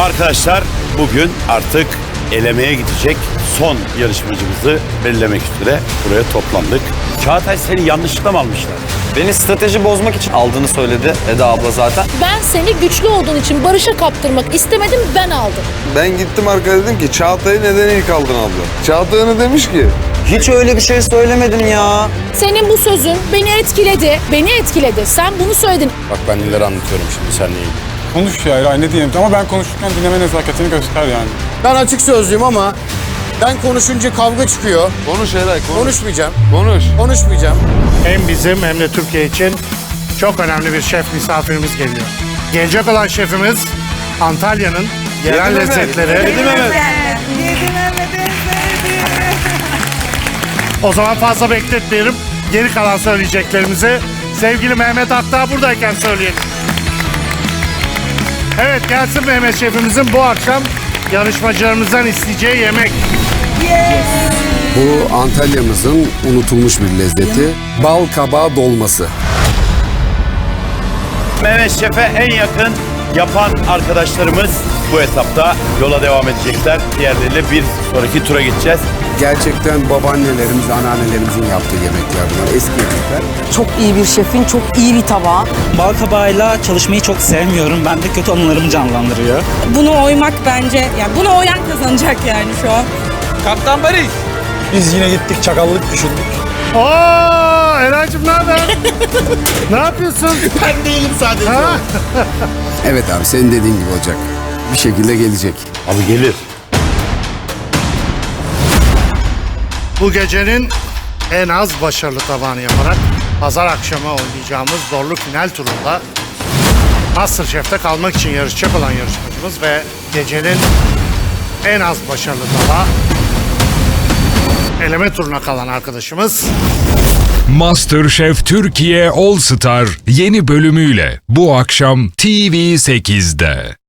Arkadaşlar bugün artık elemeye gidecek son yarışmacımızı belirlemek üzere buraya toplandık. Çağatay seni yanlışlıkla mı almışlar? Beni strateji bozmak için aldığını söyledi Eda abla zaten. Ben seni güçlü olduğun için Barış'a kaptırmak istemedim ben aldım. Ben gittim arkaya dedim ki Çağatay'ı neden ilk aldın abla? Çağatay ona demiş ki Hiç öyle bir şey söylemedim ya. Senin bu sözün beni etkiledi. Beni etkiledi. Sen bunu söyledin. Bak ben neler anlatıyorum şimdi sen neyi? Konuş ya Eray ne diyeyim ama ben konuşurken dinleme nezaketini göster yani. Ben açık sözlüyüm ama ben konuşunca kavga çıkıyor. konuş Eray konuş. Konuşmayacağım. Konuş. Konuşmayacağım. Hem bizim hem de Türkiye için çok önemli bir şef misafirimiz geliyor. Gelecek olan şefimiz Antalya'nın yerel Yedi Mehmet. lezzetleri. Yedi Mehmet. O zaman fazla bekletmeyelim. Geri kalan söyleyeceklerimizi sevgili Mehmet Aktağ buradayken söyleyelim. Evet gelsin Mehmet şefimizin bu akşam yarışmacılarımızdan isteyeceği yemek. Bu Antalya'mızın unutulmuş bir lezzeti. Bal kabağı dolması. Mehmet Şef'e en yakın yapan arkadaşlarımız bu etapta yola devam edecekler. Diğerleriyle bir sonraki tura gideceğiz. Gerçekten babaannelerimiz, anneannelerimizin yaptığı yemekler bunlar. Eski yemekler. Çok iyi bir şefin çok iyi bir tabağı. Bal kabağıyla çalışmayı çok sevmiyorum. Ben de kötü anılarımı canlandırıyor. Bunu oymak bence, yani bunu oyan kazanacak yani şu an. Kaptan Barış. Biz yine gittik çakallık düşündük. Oo Eray'cığım ne haber? ne yapıyorsun? Ben değilim sadece. Ha? Evet abi senin dediğin gibi olacak. Bir şekilde gelecek. Abi gelir. Bu gecenin en az başarılı tabağını yaparak pazar akşamı oynayacağımız zorlu final turunda Masterchef'te kalmak için yarışacak olan yarışmacımız ve gecenin en az başarılı tabağı eleme turuna kalan arkadaşımız MasterChef Türkiye All Star yeni bölümüyle bu akşam TV8'de.